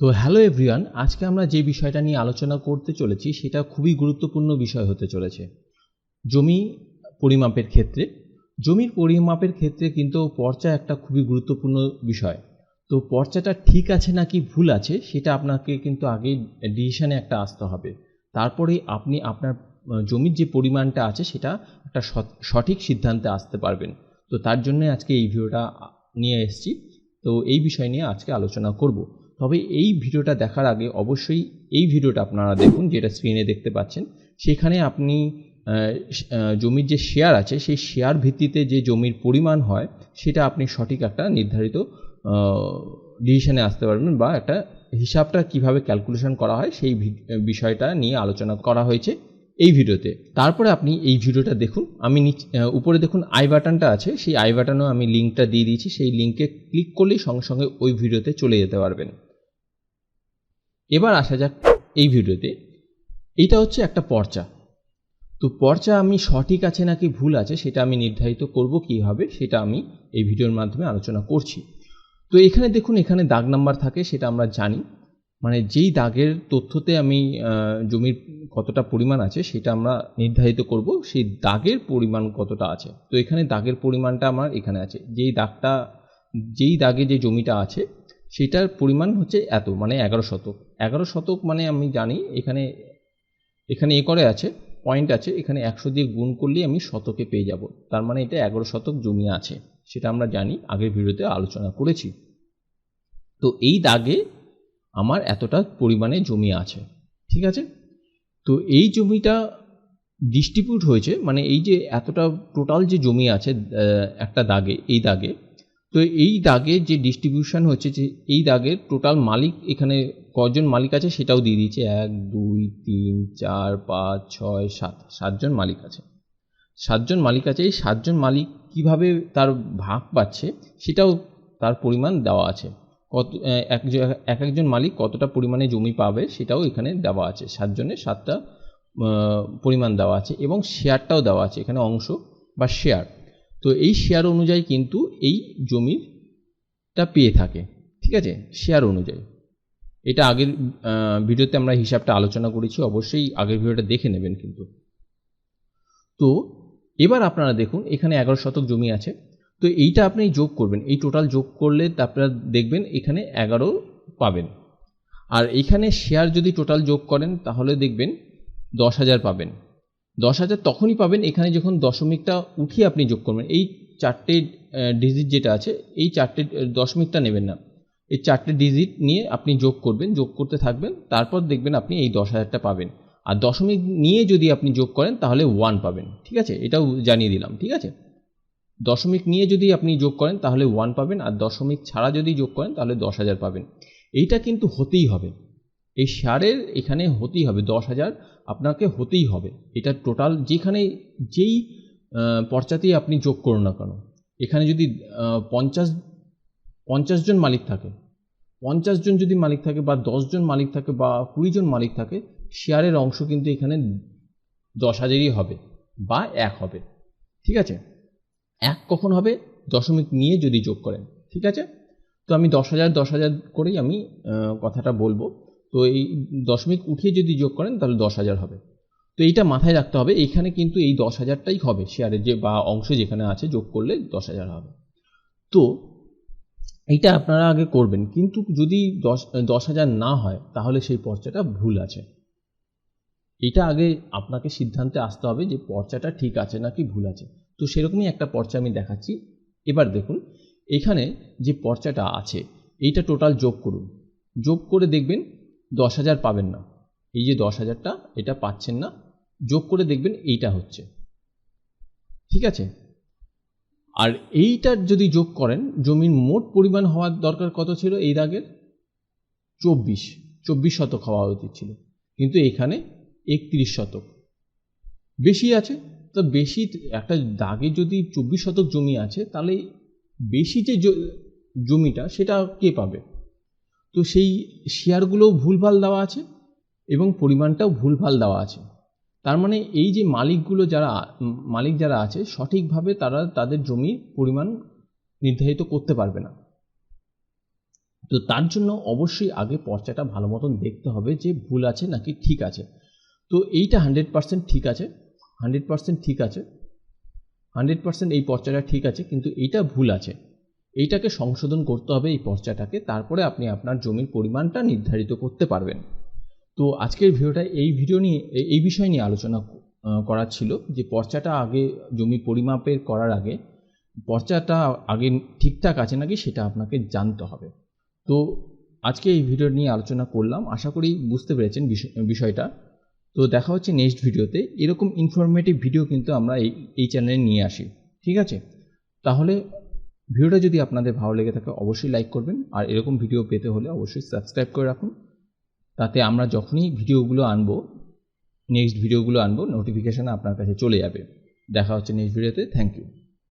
তো hello everyone, আজকে আমরা যে বিষয়টা নিয়ে আলোচনা করতে চলেছি সেটা খুবই গুরুত্বপূর্ণ বিষয় হতে চলেছে। জমি পরিমাপের ক্ষেত্রে। জমির পরিমাপের ক্ষেত্রে কিন্তু পর্চা একটা খুবই গুরুত্বপূর্ণ বিষয়। তো পর্চাটা ঠিক আছে নাকি ভুল আছে সেটা আপনাকে কিন্তু আগে ডিসিশনে একটা আসতে হবে। তারপরে আপনি আপনার জমির যে পরিমাণটা আছে সেটা একটা সঠিক সিদ্ধান্তে আসতে পারবেন। তো তার জন্য আজকে এই ভিডিওটা নিয়ে এসেছি। তো এই বিষয় নিয়ে আজকে আলোচনা করব। তবে এই ভিডিওটা দেখার আগে অবশ্যই এই ভিডিওটা আপনারা দেখুন, যেটা স্ক্রিনে দেখতে পাচ্ছেন। সেখানে আপনি জমির যে শেয়ার আছে, সেই শেয়ার ভিত্তিতে যে জমির পরিমাণ হয়, সেটা আপনি সঠিক একটা নির্ধারিত ডিসিশনে আসতে পারবেন বা একটা হিসাবটা কীভাবে ক্যালকুলেশন করা হয়, সেই বিষয়টা নিয়ে আলোচনা করা হয়েছে এই ভিডিওতে। তারপরে আপনি এই ভিডিওটা দেখুন, আমি উপরে দেখুন আই বাটনটা আছে, সেই আই বাটনেও আমি লিঙ্কটা দিয়ে দিয়েছি, সেই লিঙ্কে ক্লিক করলেই সঙ্গে সঙ্গে ওই ভিডিওতে চলে যেতে পারবেন। এবার আসা যাক এই ভিডিওতে। এইটা হচ্ছে একটা পর্চা। তো পর্চা আমি সঠিক আছে নাকি ভুল আছে সেটা আমি নির্ধারিত করব কীভাবে সেটা আমি এই ভিডিওর মাধ্যমে আলোচনা করছি। তো এখানে দেখুন, এখানে দাগ নাম্বার থাকে সেটা আমরা জানি। মানে যেই দাগের তথ্যতে আমি জমির কতটা পরিমাণ আছে সেটা আমরা নির্ধারিত করব, সেই দাগের পরিমাণ কতটা আছে। তো এখানে দাগের পরিমাণটা আমার এখানে আছে। যেই দাগটা, যেই দাগে যে জমিটা আছে সেটার পরিমাণ হচ্ছে এত মানে এগারো শতক। এগারো শতক মানে আমি জানি, এখানে এখানে এ করে আছে পয়েন্ট আছে, এখানে একশো দিয়ে গুণ করলেই আমি শতকে পেয়ে যাব। তার মানে এটা এগারো শতক জমি আছে, সেটা আমরা জানি, আগের ভিডিওতে আলোচনা করেছি। তো এই দাগে আমার এতটা পরিমাণে জমি আছে, ঠিক আছে? তো এই জমিটা ডিস্ট্রিবিউট হয়েছে মানে এই যে এতটা টোটাল যে জমি আছে একটা দাগে, এই দাগে তো এই দাগে যে ডিস্ট্রিবিউশন হচ্ছে যে এই দাগের টোটাল মালিক এখানে কজন মালিক আছে সেটাও দিয়ে দিয়েছে। এক, দুই, তিন, চার, পাঁচ, ছয়, সাত, সাতজন মালিক আছে। সাতজন মালিক আছে। এই সাতজন মালিক কীভাবে তার ভাগ পাচ্ছে সেটাও তার পরিমাণ দেওয়া আছে। কত, এক এক একজন মালিক কতটা পরিমাণে জমি পাবে সেটাও এখানে দেওয়া আছে। সাতজনের সাতটা পরিমাণ দেওয়া আছে এবং শেয়ারটাও দেওয়া আছে। এখানে অংশ বা শেয়ার তো এই শেয়ার অনুযায়ী কিন্তু এই জমিটা পেয়ে থাকে, ঠিক আছে? শেয়ার অনুযায়ী। এটা আগের ভিডিওতে আমরা হিসাবটা আলোচনা করেছি, অবশ্যই আগের ভিডিওটা দেখে নেবেন কিন্তু। তো এবার আপনারা দেখুন, এখানে এগারো শতক জমি আছে। তো এইটা আপনি যোগ করবেন, এই টোটাল যোগ করলে আপনারা দেখবেন এখানে এগারো পাবেন। আর এখানে শেয়ার যদি টোটাল যোগ করেন, তাহলে দেখবেন দশ হাজার পাবেন। দশ হাজার তখনই পাবেন এখানে যখন দশমিকটা উঠিয়ে আপনি যোগ করবেন। এই চারটে ডিজিট যেটা আছে, এই চারটে দশমিকটা নেবেন না। এই চারটে ডিজিট নিয়ে আপনি যোগ করবেন, যোগ করতে থাকবেন, তারপর দেখবেন আপনি এই দশ হাজারটা পাবেন। আর দশমিক নিয়ে যদি আপনি যোগ করেন, তাহলে ওয়ান পাবেন, ঠিক আছে? এটাও জানিয়ে দিলাম, ঠিক আছে? দশমিক নিয়ে যদি আপনি যোগ করেন, তাহলে ওয়ান পাবেন, আর দশমিক ছাড়া যদি যোগ করেন, তাহলে দশ হাজার পাবেন। এইটা কিন্তু হতেই হবে। এই শেয়ারের এখানে হতেই হবে, দশ হাজার আপনাকে হতেই হবে। এটা টোটাল যেখানে যেই পর্চাতেই আপনি যোগ করুন না কেন। এখানে যদি পঞ্চাশ পঞ্চাশ জন মালিক থাকে, পঞ্চাশ জন যদি মালিক থাকে বা জন মালিক থাকে বা কুড়ি জন মালিক থাকে শেয়ারের অংশ কিন্তু এখানে দশ হাজারই হবে বা এক হবে। ঠিক আছে? এক কখন হবে? দশমিক নিয়ে যদি যোগ করেন। ঠিক আছে? তো আমি দশ হাজার দশ হাজার করেই আমি কথাটা বলব। তো এই দশমিক উঠিয়ে যদি যোগ করেন, তাহলে দশ হাজার হবে। তো এইটা মাথায় রাখতে হবে এখানে কিন্তু এই দশ হাজারটাই হবে শেয়ারের যে বা অংশ যেখানে আছে যোগ করলে দশ হাজার হবে। তো এইটা আপনারা আগে করবেন, কিন্তু যদি দশ দশ হাজার না হয়, তাহলে সেই পর্চাটা ভুল আছে। এটা আগে আপনাকে সিদ্ধান্তে আসতে হবে যে পর্চাটা ঠিক আছে নাকি ভুল আছে। তো সেরকমই একটা পর্চা আমি দেখাচ্ছি। এবার দেখুন, এখানে যে পর্চাটা আছে, এইটা টোটাল যোগ করুন। যোগ করে দেখবেন দশ হাজার পাবেন না। এই যে দশ হাজারটা, এটা পাচ্ছেন না। যোগ করে দেখবেন এইটা হচ্ছে। ঠিক আছে? আর এইটার যদি যোগ করেন, জমির মোট পরিমাণ হওয়ার দরকার কত ছিল এই দাগের? চব্বিশ। চব্বিশ শতক হওয়া উচিত ছিল। কিন্তু এখানে একত্রিশ শতক। বেশি আছে? তো বেশি একটা দাগে যদি চব্বিশ শতক জমি আছে, তাহলে বেশি যে জমিটা, সেটা কে পাবে? তো সেই শেয়ারগুলোও ভুলভাল দেওয়া আছে এবং পরিমাণটাও ভুলভাল দেওয়া আছে। তার মানে এই যে মালিকগুলো যারা, মালিক যারা আছে, সঠিকভাবে তারা তাদের জমির পরিমাণ নির্ধারিত করতে পারবে না। তো তার জন্য অবশ্যই আগে পর্চাটা ভালো মতন দেখতে হবে যে ভুল আছে নাকি ঠিক আছে। তো এইটা হান্ড্রেড পার্সেন্ট ঠিক আছে, হান্ড্রেড পার্সেন্ট ঠিক আছে, হান্ড্রেড পার্সেন্ট এই পর্চাটা ঠিক আছে, কিন্তু এইটা ভুল আছে। এইটাকে সংশোধন করতে হবে এই পর্চাটাকে, তারপরে আপনি আপনার জমির পরিমাণটা নির্ধারিত করতে পারবেন। তো আজকের ভিডিওটা এই ভিডিও নিয়ে, এই বিষয় নিয়ে আলোচনা করার ছিল যে পর্চাটা আগে জমি পরিমাপের করার আগে, পর্চাটা আগে ঠিকঠাক আছে নাকি সেটা আপনাকে জানতে হবে। তো আজকে এই ভিডিও নিয়ে আলোচনা করলাম, আশা করি বুঝতে পেরেছেন বিষয়- বিষয়টা। তো দেখা হচ্ছে নেক্সট ভিডিওতে। এরকম ইনফরমেটিভ ভিডিও কিন্তু আমরা এই এই চ্যানেলে নিয়ে আসি। ঠিক আছে? তাহলে ভিডিওটা যদি আপনাদের ভালো লেগে থাকে, অবশ্যই লাইক করবেন। আর এরকম ভিডিও পেতে হলে অবশ্যই সাবস্ক্রাইব করে রাখুন। তাতে আমরা যখনই ভিডিওগুলো আনব নেক্সট ভিডিওগুলো আনব নোটিফিকেশান আপনার কাছে চলে যাবে। দেখা হচ্ছে নেক্সট ভিডিওতে থ্যাংক ইউ